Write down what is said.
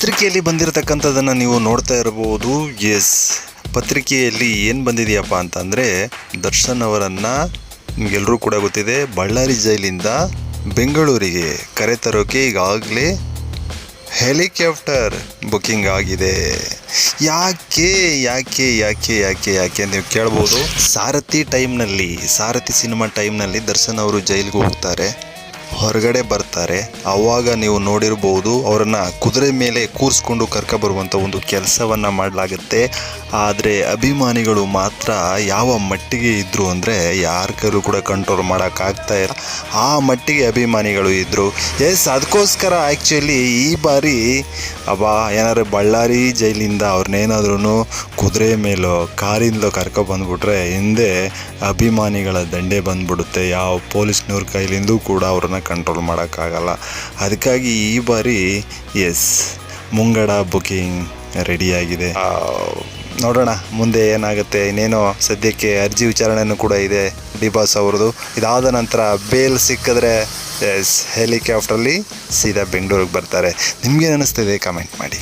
ಪತ್ರಿಕೆಯಲ್ಲಿ ಬಂದಿರತಕ್ಕಂಥದ್ದನ್ನು ನೀವು ನೋಡ್ತಾ ಇರಬಹುದು. ಎಸ್ ಪತ್ರಿಕೆಯಲ್ಲಿ ಏನು ಬಂದಿದೆಯಪ್ಪ ಅಂತಂದರೆ, ದರ್ಶನ್ ಅವರನ್ನು ನಿಮಗೆಲ್ಲರೂ ಕೂಡ ಗೊತ್ತಿದೆ, ಬಳ್ಳಾರಿ ಜೈಲಿಂದ ಬೆಂಗಳೂರಿಗೆ ಕರೆತರೋಕೆ ಈಗಾಗಲೇ ಹೆಲಿಕಾಪ್ಟರ್ ಬುಕ್ಕಿಂಗ್ ಆಗಿದೆ. ಯಾಕೆ ಯಾಕೆ ಯಾಕೆ ಯಾಕೆ ಯಾಕೆ ನೀವು ಕೇಳ್ಬೋದು. ಸಾರಥಿ ಟೈಮ್ನಲ್ಲಿ, ಸಾರಥಿ ಸಿನಿಮಾ ಟೈಮ್ನಲ್ಲಿ ದರ್ಶನ್ ಅವರು ಜೈಲಿಗೆ ಹೋಗ್ತಾರೆ. ಹೊರಗಡೆ ಬರ್ತಾರೆ. ಅವಾಗ ನೀವು ನೋಡಿರಬಹುದು ಅವರನ್ನು ಕುದುರೆ ಮೇಲೆ ಕೂರಿಸ್ಕೊಂಡು ಕರ್ಕ ಬರುವಂಥ ಒಂದು ಕೆಲಸವನ್ನು ಮಾಡಲಾಗುತ್ತೆ. ಆದರೆ ಅಭಿಮಾನಿಗಳು ಮಾತ್ರ ಯಾವ ಮಟ್ಟಿಗೆ ಇದ್ದರು ಅಂದರೆ ಯಾರ ಕೈಲೂ ಕೂಡ ಕಂಟ್ರೋಲ್ ಮಾಡೋಕ್ಕಾಗ್ತಾ ಇಲ್ಲ. ಆ ಮಟ್ಟಿಗೆ ಅಭಿಮಾನಿಗಳು ಇದ್ದರು ಎಸ್ ಅದಕ್ಕೋಸ್ಕರ ಆ್ಯಕ್ಚುಲಿ ಈ ಬಾರಿ ಅಬ್ಬಾ, ಏನಾದ್ರು ಬಳ್ಳಾರಿ ಜೈಲಿಂದ ಅವ್ರನ್ನೇನಾದ್ರೂ ಕುದುರೆ ಮೇಲೋ, ಕಾರಿಂದಲೋ ಕರ್ಕ ಬಂದ್ಬಿಟ್ರೆ ಹಿಂದೆ ಅಭಿಮಾನಿಗಳ ದಂಡೆ ಬಂದ್ಬಿಡುತ್ತೆ. ಯಾವ ಪೊಲೀಸ್ನವ್ರ ಕೈಲಿಂದೂ ಕೂಡ ಅವ್ರನ್ನ ಕಂಟ್ರೋಲ್ ಮಾಡೋಕ್ಕಾಗಲ್ಲ. ಅದಕ್ಕಾಗಿ ಈ ಬಾರಿ ಎಸ್ ಮುಂಗಡ ಬುಕಿಂಗ್ ರೆಡಿಯಾಗಿದೆ ನೋಡೋಣ, ಮುಂದೆ ಏನಾಗುತ್ತೆ, ಇನ್ನೇನೋ ಸದ್ಯಕ್ಕೆ ಅರ್ಜಿ ವಿಚಾರಣೆನೂ ಕೂಡ ಇದೆ ಡಿ ಬಾಸ್ ಅವ್ರದ್ದು. ಇದಾದ ನಂತರ ಬೇಲ್ ಸಿಕ್ಕಿದ್ರೆ ಎಸ್ ಹೆಲಿಕಾಪ್ಟ್ರಲ್ಲಿ ಸೀದಾ ಬೆಂಗಳೂರಿಗೆ ಬರ್ತಾರೆ. ನಿಮಗೇನು ಅನ್ನಿಸ್ತಿದೆ ಕಮೆಂಟ್ ಮಾಡಿ.